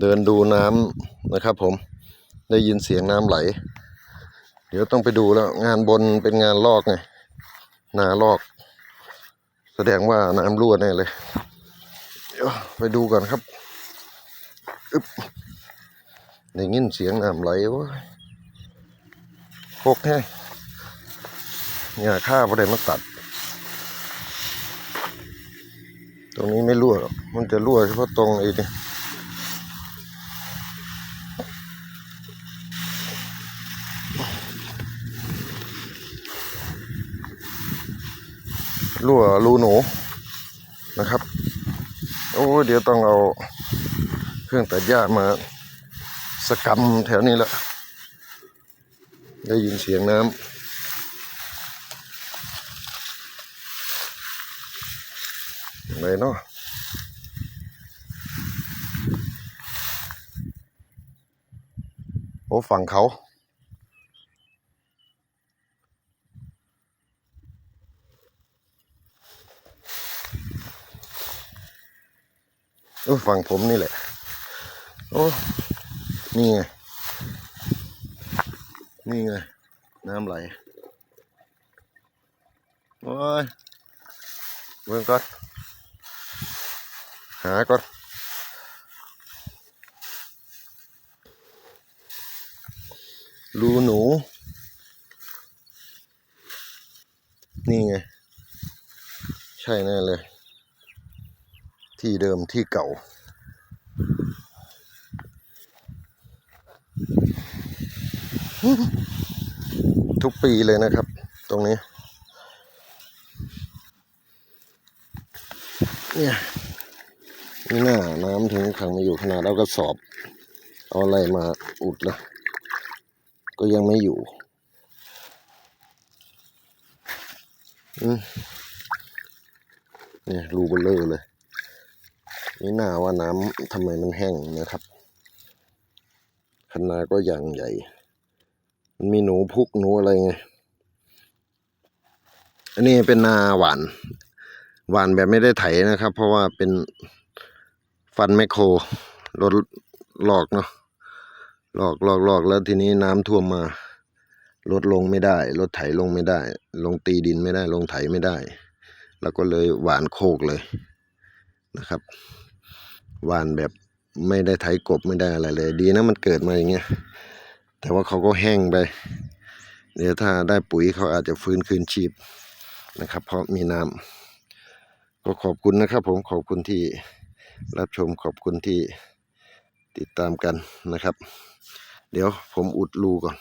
เดินดูน้ำนะครับผมได้ยินเสียงน้ำไหล เดี๋ยวต้องไปดูแล้วงานบนเป็นงานลอกไงนาลอก แสดงว่าน้ำรั่วแน่เลย เดี๋ยวไปดูก่อนครับอึ๊บได้ยินเสียงน้ำไหลวะพกแห้เนี่ยข้าพอได้มาตัด ตรงนี้ไม่รั่วหรอกมันจะรั่วเฉพาะตรงไอ้นี่ รั่วรูหนูนะครับ โอ้เดี๋ยวต้องเอาเครื่องตัดหญ้ามาสกรรมแถวนี้แหละได้ยินเสียงน้ำอะไรเนาะโอ้ฝั่งเขา โอ้ฝั่งผมนี่แหละ โอ้นี่ไง นี่ไง น้ำไหล โอ้ยเบิ่งก่อน หาก่อนรูหนู นี่ไง ใช่แน่เลย ที่เดิมที่เก่า ทุกปีเลยนะครับ ตรงนี้ เนี่ยนี่หน้าน้ำถึงขังมาอยู่ขนาดเอากระสอบ เอาอะไรมาอุดแล้วก็ยังไม่อยู่เนี่ยรูเบลเลอร์เลย นี่หน้าว่าน้ำทำไมมันแห้งนะครับคณาก็ยางใหญ่ มันมีหนูพุกหนูอะไรไง อันนี้เป็นนาหวาน หวานแบบไม่ได้ไถนะครับ เพราะว่าเป็นฟันแมคโครรถหลอกเนาะหลอกหลอกหลอกแล้วทีนี้น้ำท่วมมารถลงไม่ได้รถไถลงไม่ได้ ลงตีดินไม่ได้ ลงไถไม่ได้ แล้วก็เลยหวานโคกเลยนะครับ หวานแบบไม่ได้ไถกบไม่ได้อะไรเลย ดีนะมันเกิดมาอย่างเงี้ย แต่ว่าเขาก็แห้งไป เดี๋ยวถ้าได้ปุ๋ยเขาอาจจะฟื้นคืนชีพนะครับ เพราะมีน้ำก็ขอบคุณนะครับ ผมขอบคุณที่รับชมขอบคุณที่ติดตามกันนะครับ เดี๋ยวผมอุดรูก่อน